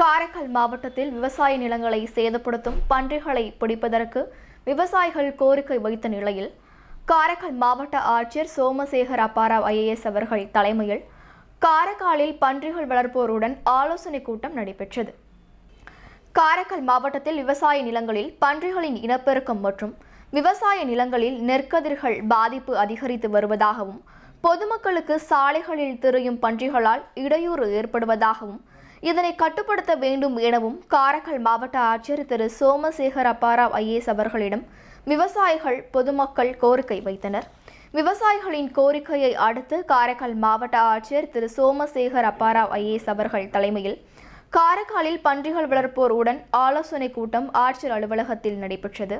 காரைக்கால் மாவட்டத்தில் விவசாய நிலங்களை சேதப்படுத்தும் பன்றிகளை பிடிப்பதற்கு விவசாயிகள் கோரிக்கை வைத்த நிலையில் காரைக்கால் மாவட்ட ஆட்சியர் சோமசேகர் அப்பாராவ் ஐஏஎஸ் அவர்கள் தலைமையில் காரைக்காலில் பன்றிகள் வளர்ப்போருடன் ஆலோசனை கூட்டம் நடைபெற்றது. காரைக்கால் மாவட்டத்தில் விவசாய நிலங்களில் பன்றிகளின் இனப்பெருக்கம் மற்றும் விவசாய நிலங்களில் நெற்கதிர்கள் பாதிப்பு அதிகரித்து வருவதாகவும் பொதுமக்களுக்கு சாலைகளில் திரியும் பன்றிகளால் இடையூறு ஏற்படுவதாகவும் இதனை கட்டுப்படுத்த வேண்டும் எனவும் காரைக்கால் மாவட்ட ஆட்சியர் திரு சோமசேகர் அப்பாராவ் ஐஏஎஸ் அவர்களிடம் விவசாயிகள் பொதுமக்கள் கோரிக்கை வைத்தனர். விவசாயிகளின் கோரிக்கையை அடுத்து காரைக்கால் மாவட்ட ஆட்சியர் திரு சோமசேகர் அப்பாராவ் ஐஏஎஸ் அவர்கள் தலைமையில் காரைக்காலில் பன்றிகள் வளர்ப்போர் உடன் ஆலோசனை கூட்டம் ஆட்சியர் அலுவலகத்தில் நடைபெற்றது.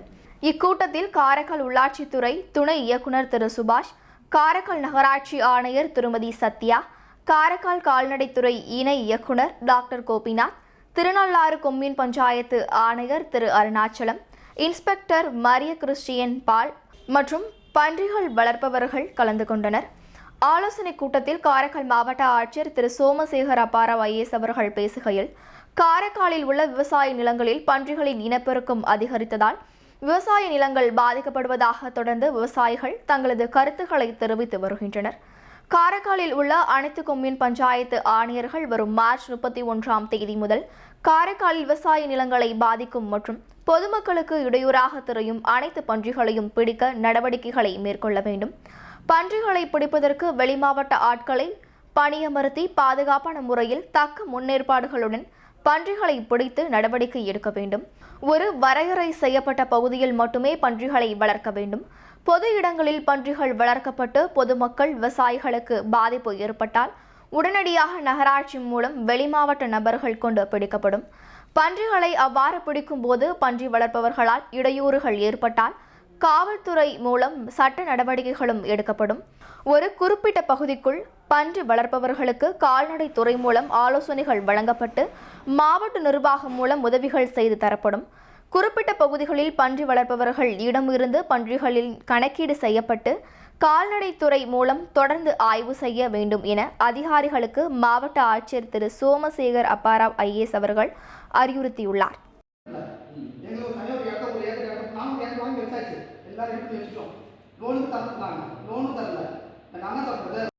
இக்கூட்டத்தில் காரைக்கால் உள்ளாட்சித்துறை துணை இயக்குனர் திரு சுபாஷ் காரைக்கால் நகராட்சி ஆணையர் திருமதி சத்யா காரைக்கால் கால்நடைத்துறை இணை இயக்குனர் டாக்டர் கோபிநாத் திருநள்ளாறு கொம்யூன் பஞ்சாயத்து ஆணையர் Thiru Arunachalam inspector Maria Christian Paul மற்றும் பன்றிகள் வளர்ப்பவர்கள் கலந்து கொண்டனர். ஆலோசனை கூட்டத்தில் காரைக்கால் மாவட்ட ஆட்சியர் திரு சோமசேகர் அப்பாராவ் ஐஏஎஸ் அவர்கள் பேசுகையில் காரைக்காலில் உள்ள விவசாய நிலங்களில் பன்றிகளின் இனப்பெருக்கம் அதிகரித்ததால் விவசாய நிலங்கள் பாதிக்கப்படுவதாக தொடர்ந்து விவசாயிகள் தங்களது கருத்துக்களை தெரிவித்து வருகின்றனர். காரைக்காலில் உள்ள அனைத்து கொம்யூன் பஞ்சாயத்து ஆணையர்கள் வரும் மார்ச் முப்பத்தி ஒன்றாம் தேதி முதல் காரைக்காலில் விவசாய நிலங்களை பாதிக்கும் மற்றும் பொதுமக்களுக்கு இடையூறாக திரையும் அனைத்து பன்றிகளையும் பிடிக்க நடவடிக்கைகளை மேற்கொள்ள வேண்டும். பன்றிகளை பிடிப்பதற்கு வெளிமாவட்ட ஆட்களை பணியமர்த்தி பாதுகாப்பான முறையில் தக்க முன்னேற்பாடுகளுடன் பன்றிகளை பிடித்து நடவடிக்கை எடுக்க வேண்டும். ஒரு வரையறை செய்யப்பட்ட பகுதியில் மட்டுமே பன்றிகளை வளர்க்க வேண்டும். பொது இடங்களில் பன்றிகள் வளர்க்கப்பட்டு பொதுமக்கள் விவசாயிகளுக்கு பாதிப்பு ஏற்பட்டால் உடனடியாக நகராட்சி மூலம் வெளிமாவட்ட நபர்கள் கொண்டு பிடிக்கப்படும். பன்றிகளை அவ்வாறு பிடிக்கும்போது பன்றி வளர்ப்பவர்களால் இடையூறுகள் ஏற்பட்டால் காவல்துறை மூலம் சட்ட நடவடிக்கைகளும் எடுக்கப்படும். ஒரு குறிப்பிட்ட பகுதிக்குள் பன்றி வளர்ப்பவர்களுக்கு கால்நடை துறை மூலம் ஆலோசனைகள் வழங்கப்பட்டு மாவட்ட நிர்வாகம் மூலம் உதவிகள் செய்து தரப்படும். குறிப்பிட்ட பகுதிகளில் பன்றி வளர்ப்பவர்கள் இடமிருந்து பன்றிகளில் கணக்கீடு செய்யப்பட்டு கால்நடைத்துறை மூலம் தொடர்ந்து ஆய்வு செய்ய வேண்டும் என அதிகாரிகளுக்கு மாவட்ட ஆட்சியர் திரு. சோமசேகர் அப்பாராவ் ஐஏஎஸ் அவர்கள் அறிவுறுத்தியுள்ளார். எல்லாரும் எடுத்து வச்சுட்டோம். லோனுக்கு தர சொன்னாங்க லோனும் தரல. நாங்கள் சாப்பிட்றது